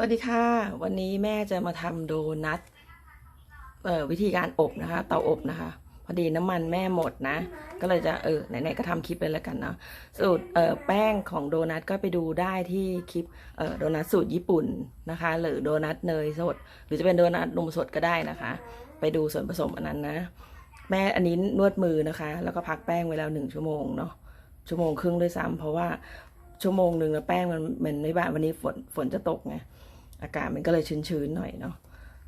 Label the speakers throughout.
Speaker 1: สวัสดีค่ะ วันนี้แม่จะมาทำโดนัทเอ่อวิธีการอบนะคะ เตาอบนะคะ พอดีน้ำมันแม่หมดนะ ก็เลยจะเออไหนๆก็ทำคลิปเลยแล้วกันเนาะสูตรเอ่อแป้งของโดนัทก็ไปดูได้ที่คลิปเอ่อโดนัทสูตรญี่ปุ่นนะคะ หรือโดนัทเนยสด หรือจะเป็นโดนัทนมสดก็ได้นะคะ ไปดูส่วนผสมอันนั้นนะ แม่อันนี้นวดมือนะคะ แล้วก็พักแป้งไว้แล้วหนึ่งชั่วโมงเนาะชั่วโมงครึ่งด้วยซ้ำเพราะว่าชั่วโมงหนึ่งนะแป้งมันมันไม่บานวันนี้ฝนฝนจะตกไง อากาศมันก็เลยชื้นๆหน่อยเนาะ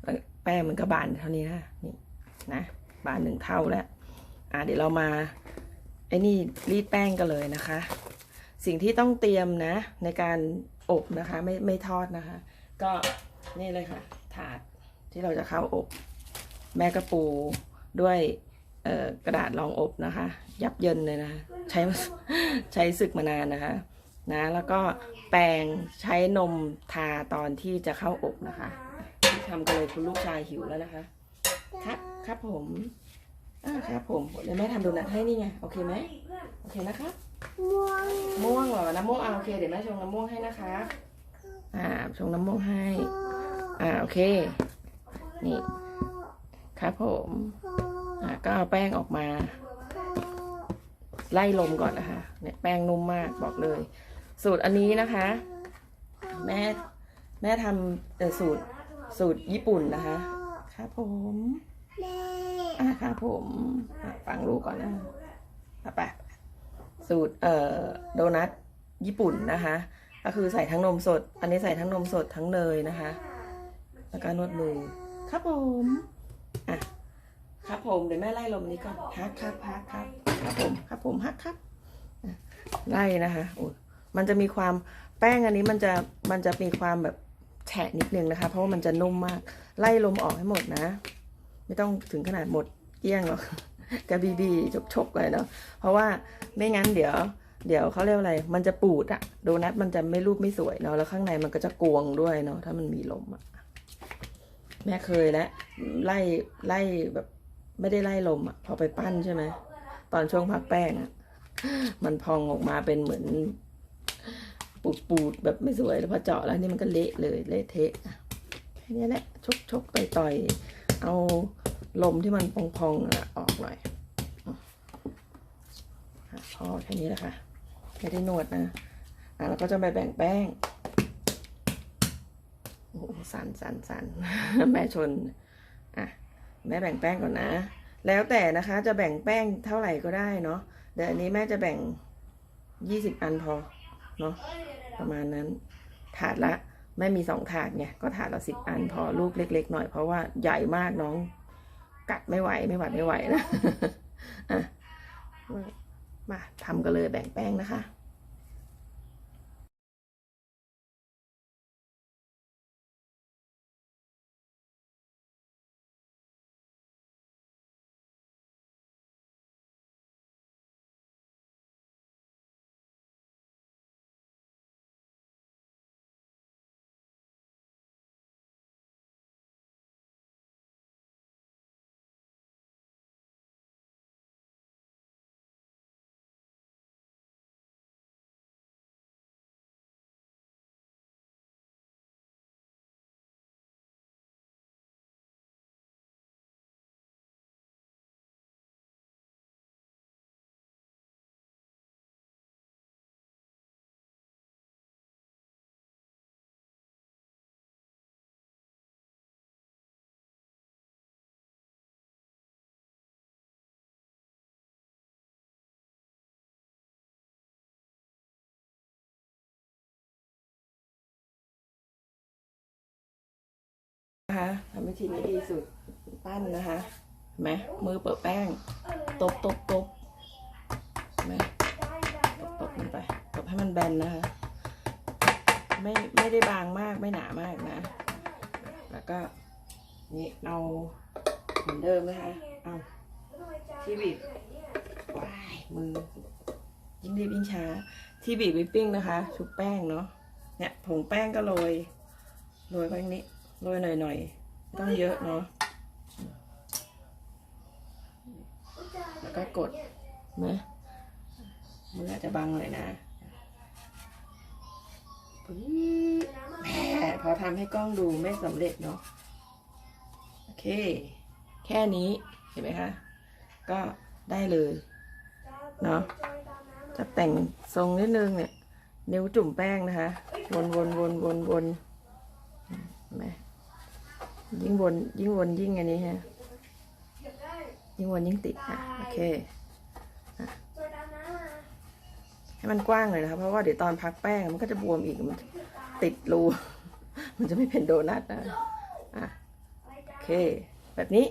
Speaker 1: แล้วแป้งมันก็บานเท่านี้นะนี่นะบานหนึ่งเท่าแล้วอ่าเดี๋ยวเรามาไอ้นี่รีดแป้งกันเลยนะคะ สิ่งที่ต้องเตรียมนะ ในการอบนะคะ ไม่ไม่ทอดนะคะ ก็นี่เลยค่ะ ถาดที่เราจะเข้าอบ แม่กระปูด้วยกระดาษรองอบนะคะ ยับเยินเลยนะ ใช้ใช้ศึกมานานนะคะ นะแล้วก็แปรงใช้นมทาตอนที่จะเข้าอบนะคะทำกันเลยคุณลูกชายหิวแล้วนะคะ ครับครับผมอ่าครับผมเดี๋ยวแม่ทำโดนัทให้นี่ไงโอเคไหมโอเคนะคะ
Speaker 2: ม่วง
Speaker 1: ม่วงเหรอน้ำม่วงอ่าโอเคเดี๋ยวแม่ชงน้ำม่วงให้นะคะ อ่าชงน้ำม่วงให้ อ่าโอเค นี่ ครับผมอ่าก็เอาแป้งออกมา ไล่ลมก่อนนะคะเนี่ยแป้งนุ่มมากบอกเลย สูตรอันนี้นะคะ แม่แม่ทำเอ่อสูตรสูตรญี่ปุ่นนะคะครับผม
Speaker 2: แม่
Speaker 1: อะครับผมอะฟังลูกก่อนนะอะไปสูตรเอ่อโดนัทญี่ปุ่นนะคะ ก็คือใส่ทั้งนมสด อันนี้ใส่ทั้งนมสดทั้งเนยนะคะ แล้วก็นวดมือครับผมอะครับผมเดี๋ยวแม่ไล่ลมนี้ก่อนฮักครับฮักครับครับผมครับผมฮักครับอะไล่นะคะโอ้ย มันจะมีความแป้งอันนี้มันจะมันจะมีความแบบแฉะนิดนึงนะคะ เพราะว่ามันจะนุ่มมาก ไล่ลมออกให้หมดนะ ไม่ต้องถึงขนาดหมดเกี้ยงหรอกกระบีบีชกชกๆเลยเนาะเพราะว่าไม่งั้นเดี๋ยว เดี๋ยวเขาเรียกว่าอะไร มันจะปูดอะโดนัทมันจะไม่รูปไม่สวยเนาะแล้วข้างในมันก็จะกวงด้วยเนาะถ้ามันมีลมอะแม่เคยแล้วไล่ไล่แบบไม่ได้ไล่ลมอะพอไปปั้นใช่ไหมตอนช่วงพักแป้งอะมันพองออกมาเป็นเหมือน ปูดปูดๆแบบไม่สวยแล้วพอเจาะแล้วนี่มันก็เละเลยเละเทะแค่นี้แหละชกชกต่อยต่อยๆเอาลมที่มันพองๆอะออกหน่อยพอแค่นี้แหละค่ะไม่ได้นวดนะอะแล้วก็จะไปแบ่งแป้งโอ้สันสันสันแม่ชนอะแม่แบ่งแป้งก่อนนะ แล้วแต่นะคะจะแบ่งแป้งเท่าไหร่ก็ได้เนาะเดี๋ยวอันนี้แม่จะแบ่งยี่สิบอันพอเนาะ ประมาณนั้น ถาดละแม่มีสองถาดไงก็ถาดละสิบอัน พอลูกเล็ก ๆ หน่อยเพราะว่าใหญ่มากน้อง กัดไม่ไหวไม่หวัดไม่ไหวนะอะมาทำกันเลยแบ่งแป้งนะคะำวิธีนี้ดีสุดปั้นนะคะเห็นไหมมือเปิดแป้ง ตบตบตบเห็นไหมตบตบมันไปตบให้มันแบนนะคะ ไม่ไม่ได้บางมากไม่หนามากนะ แล้วก็นี่เอาเหมือนเดิมนะคะ เอาที่บีบว้ายมือ ยิ่งรีบยิ่งช้า ที่บีบวิปปิ้งนะคะ ชุบแป้งเนาะเนี่ยผงแป้งก็โรยโรยไปอย่างนี้โรยหน่อยๆ ต้องเยอะเนาะแล้วก็กดนะมืออาจจะบังเลยนะแม่พอทำให้กล้องดูไม่สำเร็จเนาะโอเค แค่นี้เห็นไหมคะ ก็ได้เลยเนาะจะแต่งทรงนิดนึงเนี่ย นิ้วจุ่มแป้งนะคะ วนวนวนวนวนเห็นไหม ยิ่งวนยิ่งวนยิ่งอันนี้ฮะยิ่งวนยิ่งติดอะโอเคให้มันกว้างเลยนะคะเพราะว่าเดี๋ยวตอนพักแป้งมันก็จะบวมอีกมันติดรู มันจะไม่เป็นโดนัทนะอะโอเค แบบนี้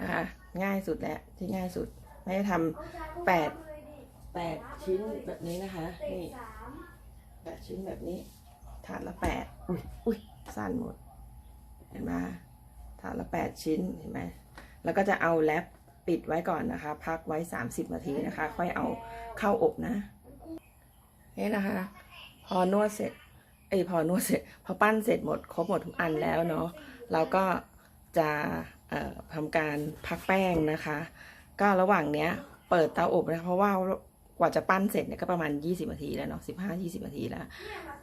Speaker 1: นะคะง่ายสุดแล้วที่ง่ายสุดไม่ได้ทำแปดแปดชิ้นแบบนี้นะคะนี่แปดชิ้นแบบนี้ ถาดละแปดอุ้ยอุ้ยสั้นหมด เห็นไหมถาดละแปดชิ้นเห็นไหมแล้วก็จะเอาแรปปิดไว้ก่อนนะคะ พักไว้ 30 นาทีนะคะ ค่อยเอาเข้าอบนะนี่นะคะ พอนวดเสร็จเอ้ยพอนวดเสร็จ พอปั้นเสร็จหมดครบหมดทุกอันแล้วเนาะเราก็จะทำการพักแป้งนะคะ ก็ระหว่างเนี้ยเปิดเตาอบนะเพราะว่ากว่าจะปั้นเสร็จเนี่ยก็ประมาณ 20นาทีแล้วเนาะ15-20นาทีแล้ว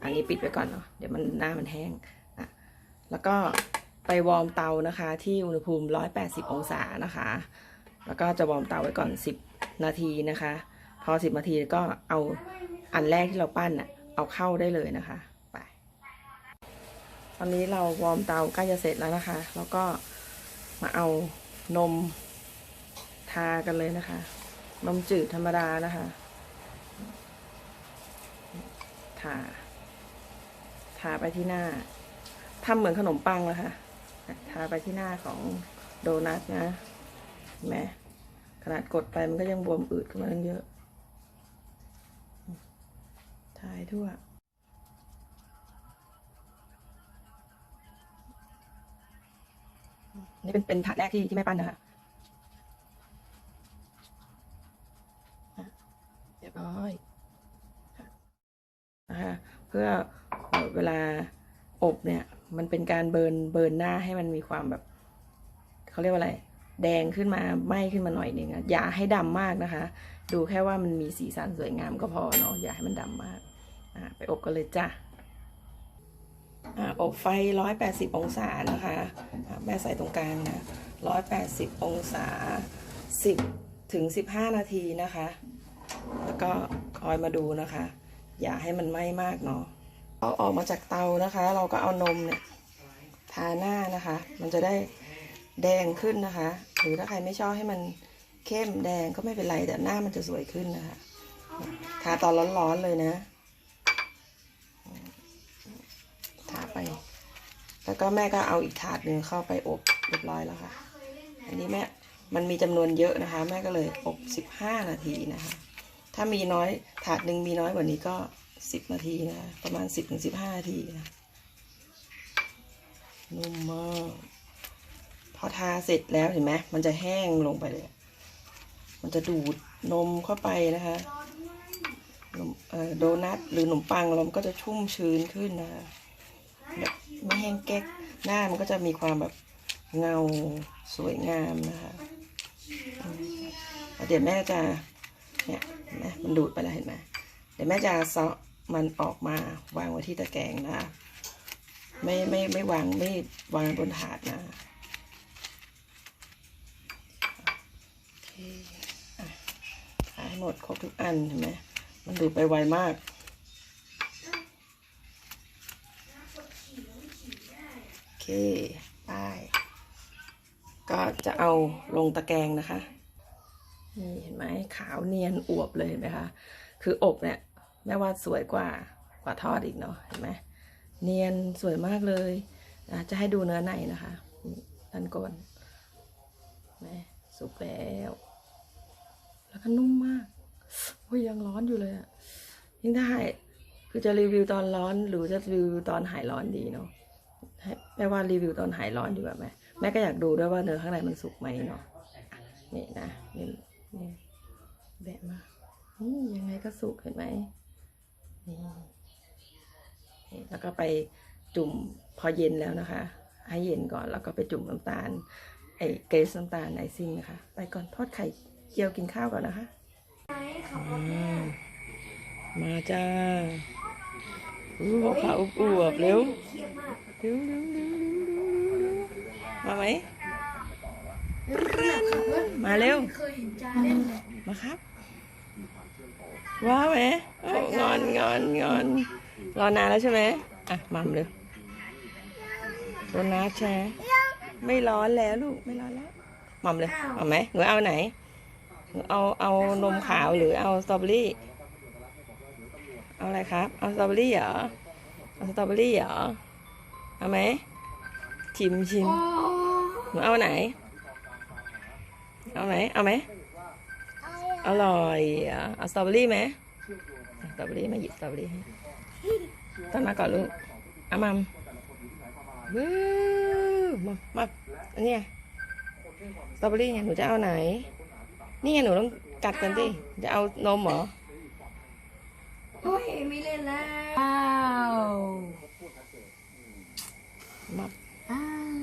Speaker 1: อันนี้ปิดไว้ก่อนเนาะเดี๋ยวมันหน้ามันแห้งอะแล้วก็ ไปวอร์มเตานะคะ ที่อุณหภูมิ 180 องศานะคะ แล้วก็จะวอร์มเตาไว้ก่อน 10 นาทีนะคะ พอ 10 นาทีก็เอาอันแรกที่เราปั้นน่ะเอาเข้าได้เลยนะคะไปตอนนี้เราวอร์มเตาใกล้จะเสร็จแล้วนะคะ แล้วก็มาเอานมทากันเลยนะคะ นมจืดธรรมดานะคะทาทาไปที่หน้าทำเหมือนขนมปังเลยค่ะ ทาไปที่หน้าของโดนัทนะเห็นไหมขนาดกดไปมันก็ยังบวมอืดขึ้นมาตั้งเยอะทายทั่วนี่เป็นเป็นถาดแรกที่ที่แม่ปั้นนะคะอะเรียบร้อยค่ะนะคะเพื่อเอ่อเวลาอบเนี่ย มันเป็นการเบิร์นเบิร์นหน้าให้มันมีความแบบเขาเรียกว่าอะไร แดงขึ้นมาไหม้ขึ้นมาหน่อยหนึ่งอะอย่าให้ดำมากนะคะ ดูแค่ว่ามันมีสีสันสวยงามก็พอเนาะอย่าให้มันดำมากอะไปอบกันเลยจ้ะอบไฟร้อยแปดสิบองศานะคะอะแม่ใส่ตรงกลางนะร้อยแปดสิบองศาสิบถึงสิบห้านาทีนะคะ แล้วก็คอยมาดูนะคะ อย่าให้มันไหม้มากเนาะ เอาออกมาจากเตานะคะ เราก็เอานมเนี่ยทาหน้านะคะ มันจะได้แดงขึ้นนะคะ หรือถ้าใครไม่ชอบให้มันเข้มแดงก็ไม่เป็นไรแต่หน้ามันจะสวยขึ้นนะคะ ทาตอนร้อนๆเลยนะ ทาไป แล้วก็แม่ก็เอาอีกถาดหนึ่งเข้าไปอบเรียบร้อยแล้วค่ะ อันนี้แม่มันมีจำนวนเยอะนะคะ แม่ก็เลยอบสิบห้านาทีนะคะ ถ้ามีน้อยถาดหนึ่งมีน้อยกว่านี้ก็ สิบนาทีนะประมาณสิบถึงสิบห้านาทีนะนุ่มมากพอทาเสร็จแล้วเห็นไหมมันจะแห้งลงไปเลย มันจะดูดนมเข้าไปนะคะโดนัทหรือขนมปังเรามันก็จะชุ่มชื้นขึ้นนะคะแบบไม่แห้งแก๊กหน้ามันก็จะมีความแบบเงาสวยงามนะคะเดี๋ยวแม่จะเนี่ยเห็นไหมมันดูดไปแล้วเห็นไหมเดี๋ยวแม่จะเซาะ มันออกมาวางไว้ที่ตะแกรงนะคะไม่ไม่ไม่วางไม่วางบนถาดนะขายหมดครบทุกอันเห็นไหมมันดูไปไวมากโอเคไปก็จะเอาลงตะแกรงนะคะนี่เห็นไหมขาวเนียนอวบเลยเห็นไหมคะคืออบเนี่ย แม่ว่าสวยกว่ากว่าทอดอีกเนาะเห็นไหมเนียนสวยมากเลยนะจะให้ดูเนื้อในนะคะด้านก้นแม่สุกแล้ว แล้วก็นุ่มมากโอ้ยยังร้อนอยู่เลยอะยิ่งถ้าหายคือจะรีวิวตอนร้อน หรือจะรีวิวตอนหายร้อนดีเนาะแม่ว่ารีวิวตอนหายร้อนดีกว่าแม่แม่ก็อยากดูด้วยว่าเนื้อข้างในมันสุกไหมเนาะอะนี่นะนี่นี่แบะมาอืยังไงก็สุกเห็นไหม แล้วก็ไปจุ่มพอเย็นแล้วนะคะ ให้เย็นก่อนแล้วก็ไปจุ่มน้ำตาลไอเกรซน้ำตาลไอซิ่งนะคะ ไปก่อนทอดไข่เจียวกินข้าวก่อนนะคะมาจ้าอู้ขาอวบเร็ว
Speaker 2: เครียดมาก
Speaker 1: เร็วเร็วเร็วเร็วเร็วมาไหมมาเร็วมาครับ ว้าวไหมโอ้งอนงอนงอนรอนานแล้วใช่ไหมอะมัมเร็วโดนัทใช่ไหมไม่ร้อนแล้วลูกไม่ร้อนแล้วมัมเลยเอาไหมหนูเอาไหนหนูเอาเอานมขาวหรือเอาสตรอเบอรี่เอาอะไรครับ เอาสตรอเบอรี่เหรอเอาสตรอเบอรี่เหรอเอาไหมชิมชิม
Speaker 2: อ๋อ
Speaker 1: หนูเอาไหน เอาไหมเอาไหม อร่อยอะเอาสตรอเบอรี่ไหมเอาสตรอเบอรี่มาหยิบสตรอเบอรี่ให้ต้นมาก่อนลูกเอามัมวู้มามาอันนี้ไงสตรอเบอรี่ไงหนูจะเอาไหน นี่ไงหนูต้องกัดกันสิจะเอานมเหรอ
Speaker 2: โอ้ยไม่เล่นแล้วว้าว
Speaker 1: มับ
Speaker 2: อ้าว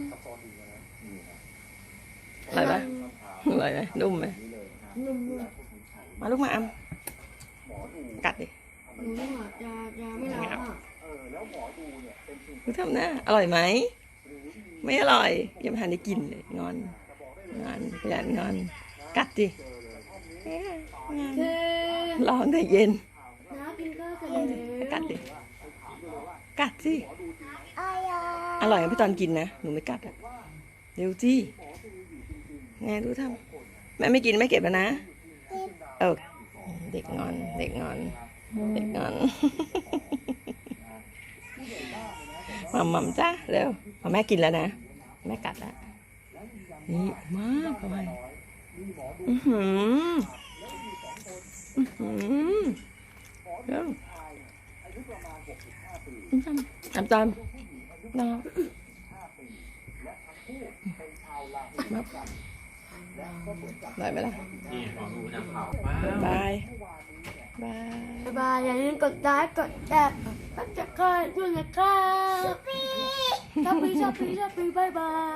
Speaker 1: อร่อยปะอร่อยไหมนุ่มไหม
Speaker 2: นุ่ม
Speaker 1: มาลูกมาอัมกัดดิ
Speaker 2: ๆหนูนุ่มอะจะจะไม่ร้อนอะ
Speaker 1: ดูทำหน้าอร่อยไหม ไม่อร่อย ยังไม่ทันได้กินเลยงอน งอนขยันงอน กัดดิเอ๊ะงอน
Speaker 2: คือ
Speaker 1: ร้องแต่เย็น
Speaker 2: น้ากินข้าวเสร็จแล้ว
Speaker 1: กัดดิ กัดสิ อร่อยไหมพี่ตอนกินนะ หนูไม่กัดอะ เร็วสิไงดูทำแม่ไม่กินไม่เก็บแล้วนะ เออเด็กงอน เด็กงอน เด็กงอนมัมมัมจ้าเร็วเอาแม่กินแล้วนะ แม่กัดแล้วนี่มากทำไมอือหืออือหือเร็วทำทำตามน้องมา ได้ไหมล่ะ
Speaker 3: นี่หมอดูทำเผา
Speaker 1: บายบาย
Speaker 2: บ๊ายบายอย่าลืมกดไลค์กดแชร์กดติดตามด้วยนะครับชอปปี้ชอปปี้ชอปปี้ชอปปี้บายบาย